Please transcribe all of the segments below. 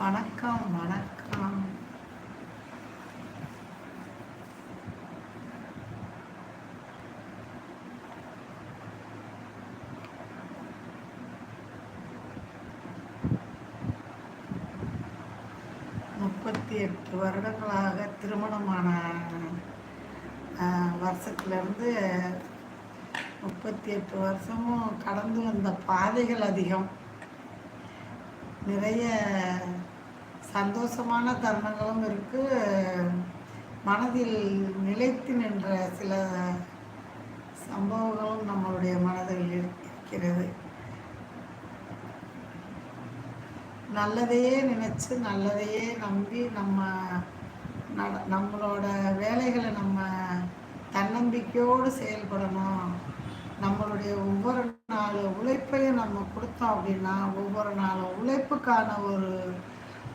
வணக்கம் வணக்கம். முப்பத்தி எட்டு வருடங்களாக திருமணமான வருஷத்துலேருந்து முப்பத்தி எட்டு வருஷமும் கடந்து வந்த பாதைகள் அதிகம். நிறைய சந்தோஷமான தருணங்களும் இருக்குது மனதில் நிலைத்து நின்ற சில சம்பவங்களும் நம்மளுடைய மனதில் இருக்கிறது. நல்லதையே நினச்சி நல்லதையே நம்பி நம்ம நட நம்மளோட வேலைகளை நம்ம தன்னம்பிக்கையோடு செயல்படணும். நம்மளுடைய ஒவ்வொரு நாள் உழைப்பையும் நம்ம கொடுத்தோம் அப்படின்னா ஒவ்வொரு நாள் உழைப்புக்கான ஒரு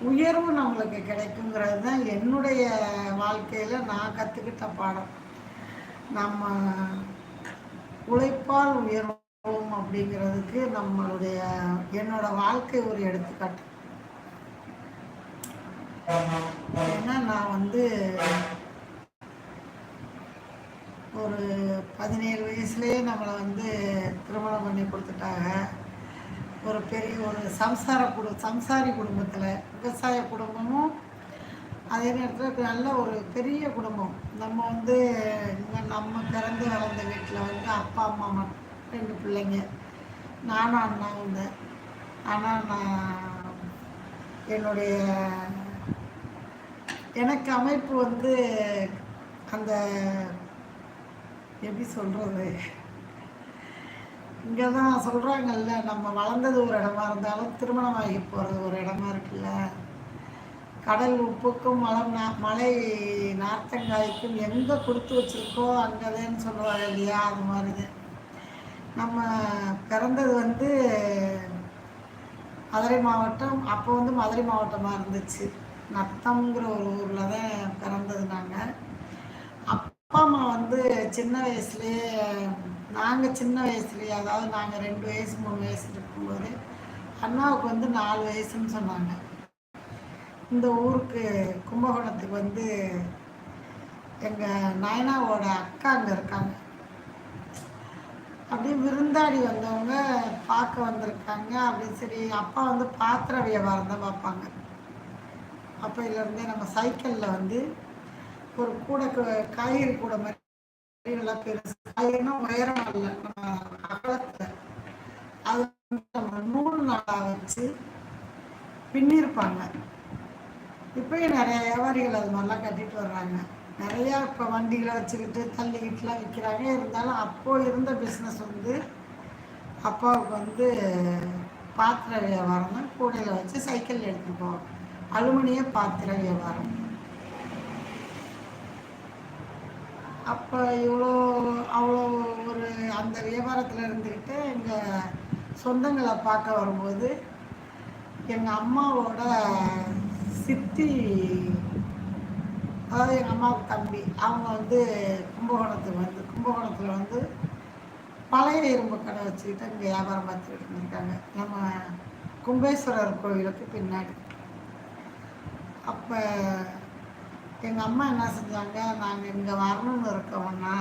உயர்வு நம்மளுக்கு கிடைக்குங்கிறது தான் என்னுடைய வாழ்க்கையில் நான் கற்றுக்கிட்ட பாடம். நம்ம உழைப்பால் உயர்வோம் அப்படிங்கிறதுக்கு நம்மளுடைய என்னோட வாழ்க்கை ஒரு எடுத்துக்காட்டு. ஏன்னா நான் வந்து ஒரு பதினேழு வயசுலேயே நம்மளை வந்து திருமணம் பண்ணி கொடுத்துட்டாங்க. ஒரு பெரிய ஒரு சம்சார குடு சம்சாரி குடும்பத்தில் விவசாய குடும்பமும் அதே நேரத்தில் நல்ல ஒரு பெரிய குடும்பம். நம்ம வந்து இங்கே நம்ம பிறந்து வளர்ந்த வீட்டில் வந்து அப்பா அம்மா மட்டும் ரெண்டு பிள்ளைங்க. நானும் அண்ணா வந்தேன் ஆனால் நான் என்னுடைய எனக்கு அமைப்பு வந்து அந்த எப்படி சொல்கிறது இங்கே தான் சொல்கிறாங்கல்ல நம்ம வளர்ந்தது ஒரு இடமா இருந்தாலும் திருமணம் ஆகி போகிறது ஒரு இடமா இருக்குல்ல. கடல் உப்புக்கும் மலம் நா மலை நார்த்தங்காய்க்கும் எங்கே கொடுத்து வச்சுருக்கோ அங்கேதேன்னு சொல்லுவாங்க இல்லையா அது மாதிரி நம்ம பிறந்தது வந்து மதுரை மாவட்டம் அப்போ வந்து மதுரை மாவட்டமாக இருந்துச்சு. நத்தம்ங்கிற ஒரு ஊரில் தான் பிறந்தது நாங்கள் அப்பா அம்மா வந்து சின்ன வயசுலேயே நாங்கள் சின்ன வயசுலேயே அதாவது நாங்கள் ரெண்டு வயசு மூணு வயசு இருக்கும்போது அண்ணாவுக்கு வந்து நாலு வயசுன்னு சொன்னாங்க. இந்த ஊருக்கு கும்பகோணத்துக்கு வந்து எங்கள் நயனாவோட அக்கா அங்கே இருக்காங்க. அப்படியே விருந்தாடி வந்தவங்க பார்க்க வந்திருக்காங்க. அப்படின்னு சரி அப்பா வந்து பாத்திர வியாபாரம் தான் பார்ப்பாங்க. அப்போலேருந்தே நம்ம சைக்கிளில் வந்து ஒரு கூட காய்கறி கூடை மாதிரி நல்லா பெருசு. அது என்ன உயரம் இல்லை நம்ம அகலத்தில் அது நம்ம நூல் நாளாக வச்சு பின்னிருப்பாங்க. இப்பயும் நிறைய வியாபாரிகள் அது மாதிரிலாம் கட்டிட்டு வர்றாங்க. நிறையா இப்போ வண்டிகளை வச்சுக்கிட்டு தள்ளிக்கிட்டுலாம் விற்கிறாங்க இருந்தாலும் அப்போது இருந்த பிஸ்னஸ் வந்து அப்பாவுக்கு வந்து பாத்திர வியாபாரம் தான் கூடையில் வச்சு சைக்கிள் எடுத்துகிட்டு போவோம் அலுமினிய பாத்திர வியாபாரம். அப்போ இவ்வளோ அவ்வளோ ஒரு அந்த வியாபாரத்தில் இருந்துக்கிட்டு எங்கள் சொந்தங்களை பார்க்க வரும்போது எங்கள் அம்மாவோட சித்தி அதாவது எங்கள் அம்மாவுக்கு தம்பி அவங்க வந்து கும்பகோணத்துக்கு வந்து கும்பகோணத்தில் வந்து பழைய இரும்பு கடை வச்சுக்கிட்டு இங்கே வியாபாரம் பார்த்துக்கிட்டு இருந்திருக்காங்க. நம்ம கும்பேஸ்வரர் கோவிலுக்கு பின்னாடி. அப்போ எங்கள் அம்மா என்ன செஞ்சாங்க? நாங்கள் இங்கே வரணும்னு இருக்கோம்னா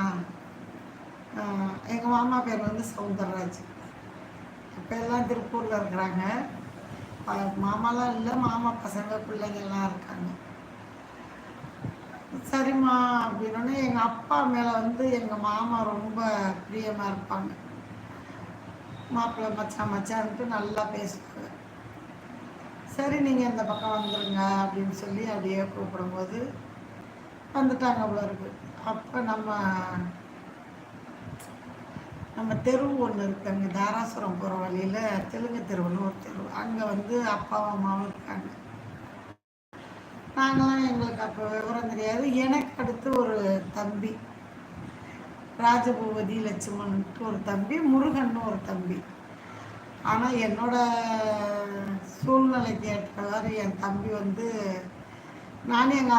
எங்கள் மாமா பேர் வந்து சவுந்தரராஜ். இப்போ எல்லாம் திருப்பூரில் இருக்கிறாங்க. மாமாலாம் இல்லை மாமா பசங்க பிள்ளைங்கள்லாம் இருக்காங்க. சரிம்மா அப்படின்னோடனே எங்கள் அப்பா மேலே வந்து எங்கள் மாமா ரொம்ப பிரியமாக இருப்பாங்க. மாப்பிள்ளை மச்சான் மச்சான்ட்டு நல்லா பேசுவாங்க. சரி நீங்கள் இந்த பக்கம் வந்துடுங்க அப்படின்னு சொல்லி அப்படியே கூப்பிடும்போது வந்துட்டாங்க அவ்வளோ அப்போ நம்ம நம்ம தெரு ஒன்று இருக்குது அங்கே தாராசுரம் போகிற வழியில் தெலுங்கு தெருவுன்னு ஒரு தெரு. அங்கே வந்து அப்பாவும் அம்மாவும் இருக்காங்க. நாங்களாம் எங்களுக்கு அப்போ விவரம் தெரியாது. எனக்கு அடுத்து ஒரு தம்பி. ராஜபூபதி லட்சுமணன்ட்டு ஒரு தம்பி முருகன் ஒரு தம்பி. ஆனால் என்னோட சூழ்நிலைக்கு ஏற்றவாறு என் தம்பி வந்து நானும் எங்கள்